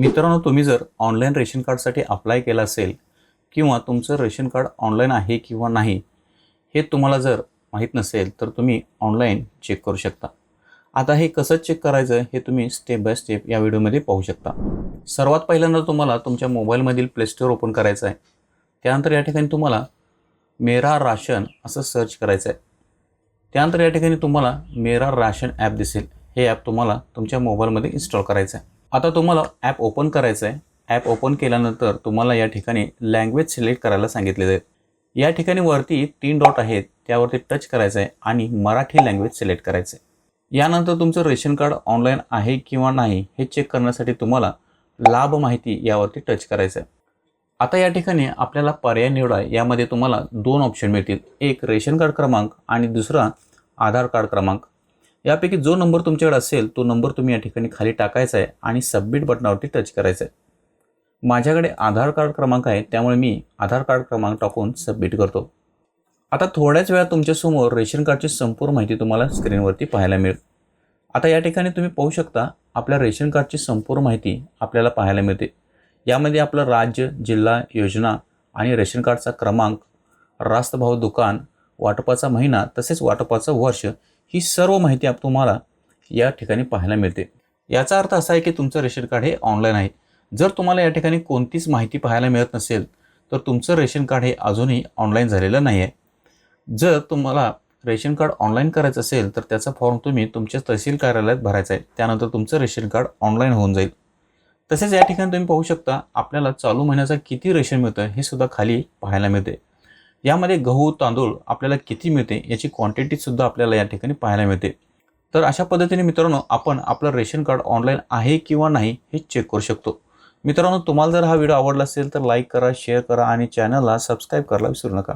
मित्रांनो तुम्ही जर ऑनलाईन रेशन कार्डसाठी अप्लाय केलं असेल किंवा तुमचं रेशन कार्ड ऑनलाईन आहे किंवा नाही हे तुम्हाला जर माहीत नसेल तर तुम्ही ऑनलाईन चेक करू शकता. आता हे कसं चेक करायचं हे तुम्ही स्टेप बाय स्टेप या व्हिडिओमध्ये पाहू शकता. सर्वात पहिल्यांदा तुम्हाला तुमच्या मोबाईलमधील प्लेस्टोअर ओपन करायचं आहे. त्यानंतर या ठिकाणी तुम्हाला मेरा राशन असं सर्च करायचं आहे. त्यानंतर या ठिकाणी तुम्हाला मेरा राशन ॲप दिसेल. हे ॲप तुम्हाला तुमच्या मोबाईलमध्ये इन्स्टॉल करायचं आहे. आता तुम्हाला ॲप ओपन करायचं आहे. ॲप ओपन केल्यानंतर तुम्हाला या ठिकाणी लँग्वेज सिलेक्ट करायला सांगितले जाईल या ठिकाणी वरती तीन डॉट आहेत त्यावरती टच करायचं आहे आणि मराठी लँग्वेज सिलेक्ट करायचं आहे. यानंतर तुमचं रेशन कार्ड ऑनलाईन आहे किंवा नाही हे चेक करण्यासाठी तुम्हाला लाभ माहिती यावरती टच करायचं आहे. आता या ठिकाणी आपल्याला पर्याय निवडा यामध्ये तुम्हाला दोन ऑप्शन मिळतील. एक रेशन कार्ड क्रमांक आणि दुसरा आधार कार्ड क्रमांक. यापैकी जो नंबर तुमच्याकडे असेल तो नंबर तुम्ही या ठिकाणी खाली टाकायचा आहे आणि सबमिट बटनावरती टच करायचं आहे. माझ्याकडे आधार कार्ड क्रमांक आहे त्यामुळे मी आधार कार्ड क्रमांक टाकून सबमिट करतो. आता थोड्याच वेळात तुमच्यासमोर रेशन कार्डची संपूर्ण माहिती तुम्हाला स्क्रीनवरती पाहायला मिळेल. आता या ठिकाणी तुम्ही पाहू शकता आपल्या रेशन कार्डची संपूर्ण माहिती आपल्याला पाहायला मिळते. यामध्ये आपलं राज्य जिल्हा योजना आणि रेशन कार्डचा क्रमांक रास्तभाव दुकान वाटपाचा महिना तसेच वाटपाचं वर्ष ही सर्व माहिती आप तुम्हाला या ठिकाणी पाहायला मिळते. याचा अर्थ असा आहे की तुमचं रेशन कार्ड हे ऑनलाईन आहे. जर तुम्हाला या ठिकाणी कोणतीच माहिती पाहायला मिळत नसेल तर तुमचं रेशन कार्ड हे अजूनही ऑनलाईन झालेलं नाही आहे जर तुम्हाला रेशन कार्ड ऑनलाईन करायचं असेल तर त्याचा फॉर्म तुम्ही तुमच्या तहसील कार्यालयात भरायचा आहे. त्यानंतर तुमचं रेशन कार्ड ऑनलाईन होऊन जाईल. तसेच या ठिकाणी तुम्ही पाहू शकता आपल्याला चालू महिन्याचा किती रेशन मिळतं हे सुद्धा खाली पाहायला मिळते. यामध्ये गहू तांदूळ आपल्याला किती मिळते याची क्वांटिटीसुद्धा आपल्याला या ठिकाणी पाहायला मिळते. तर अशा पद्धतीने मित्रांनो आपण आपलं रेशन कार्ड ऑनलाईन आहे किंवा नाही हे चेक करू शकतो. मित्रांनो तुम्हाला जर हा व्हिडिओ आवडला असेल तर लाईक करा शेअर करा आणि चॅनलला सबस्क्राईब करायला विसरू नका.